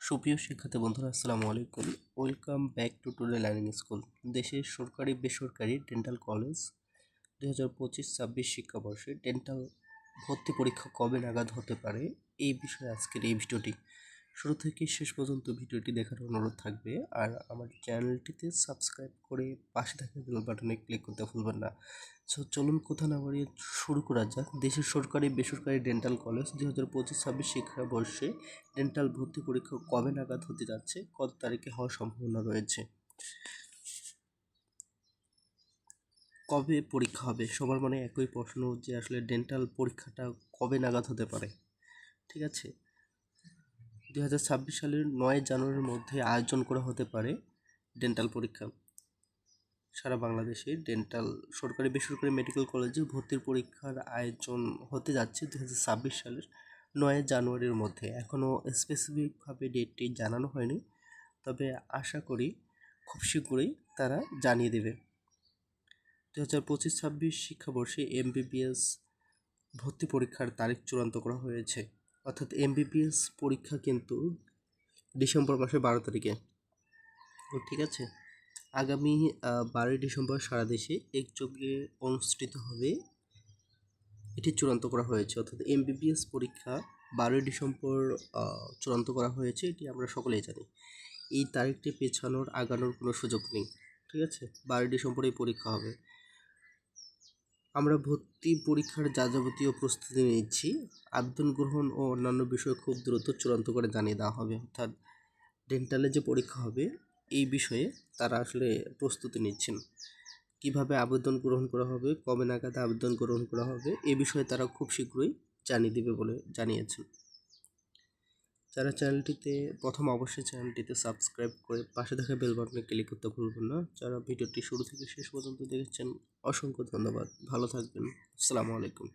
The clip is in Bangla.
সুপ্রিয় শিক্ষার্থী বন্ধুরা, আসসালামু আলাইকুম। Welcome back to today learning school দেশের সরকারি, বেসরকারি ডেন্টাল কলেজ দু হাজার পঁচিশ, ছাব্বিশ শিক্ষাবর্ষে ডেন্টাল ভর্তি পরীক্ষা কবে নাগাদ হতে পারে? এই বিষয়ে আজকের এই ভিডিওটি শুরু থেকে শেষ পর্যন্ত ভিডিওটি দেখার অনুরোধ থাকবে। আর আমার চ্যানেলটিতে সাবস্ক্রাইব করে পাশে থাকা বেল বাটনে ক্লিক করতে ভুলবেন না। সো চলুন কোথা না বাড়িয়ে শুরু করা যাক। দেশের সরকারি, বেসরকারি ডেন্টাল কলেজ দুই হাজার পঁচিশ, ছাব্বিশ শিক্ষাবর্ষে ডেন্টাল ভর্তি পরীক্ষা কবে নাগাদ হতে যাচ্ছে, কত তারিখে হওয়ার সম্ভাবনা রয়েছে? কবে পরীক্ষা হবে? সবার মনে একই প্রশ্ন যে আসলে ডেন্টাল পরীক্ষাটা কবে নাগাদ হতে পারে? ঠিক আছে? দুই হাজার ছাব্বিশ সালের নয় জানুয়ারির মধ্যে আয়োজন করা হতে পারে ডেন্টাল পরীক্ষা। সারা বাংলাদেশে ডেন্টাল, সরকারি, বেসরকারি মেডিকেল কলেজে ভর্তির পরীক্ষার আয়োজন হতে যাচ্ছে দু হাজার ছাব্বিশ সালের নয় জানুয়ারির মধ্যে। এখনও স্পেসিফিকভাবে ডেটটি জানানো হয়নি, তবে আশা করি খুব শীঘ্রই তারা জানিয়ে দেবে। দু হাজার পঁচিশ ছাব্বিশ শিক্ষাবর্ষে এমবিবিএস ভর্তি পরীক্ষার তারিখ চূড়ান্ত করা হয়েছে। অর্থাৎ এমবিবিএস পরীক্ষা কিন্তু ডিসেম্বর মাসের বারো তারিখে। ঠিক আছে? আগামী বারোই ডিসেম্বর সারা দেশে একযোগে অনুষ্ঠিত হবে। এটি চূড়ান্ত করা হয়েছে। অর্থাৎ এমবিবিএস পরীক্ষা বারোই ডিসেম্বর চূড়ান্ত করা হয়েছে। এটি আমরা সকলেই জানি। এই তারিখটি পেছানোর আগানোর কোনো সুযোগ নেই। ঠিক আছে? বারোই ডিসেম্বরেই পরীক্ষা হবে। আমরা ভর্তি পরীক্ষার যা যাবতীয় প্রস্তুতি নিচ্ছি আবেদন গ্রহণ ও অন্যান্য বিষয় খুব দ্রুত চূড়ান্ত করে জানিয়ে দেওয়া হবে। অর্থাৎ ডেন্টালে যে পরীক্ষা হবে, এই বিষয়ে তারা আসলে প্রস্তুতি নিচ্ছেন। কীভাবে আবেদন গ্রহণ করা হবে, কবে নাগাদ আবেদন গ্রহণ করা হবে, এ বিষয়ে তারা খুব শীঘ্রই জানিয়ে দেবে বলে জানিয়েছেন। যারা চ্যানেলটিতে প্রথম অবশ্যই চ্যানেলটিতে সাবস্ক্রাইব করে পাশে থাকা বেল বাটনে ক্লিক করতে ভুলবেন না। যারা ভিডিওটি শুরু থেকে শেষ পর্যন্ত দেখেছেন, অসংখ্য ধন্যবাদ। ভালো থাকবেন। আসসালামু আলাইকুম।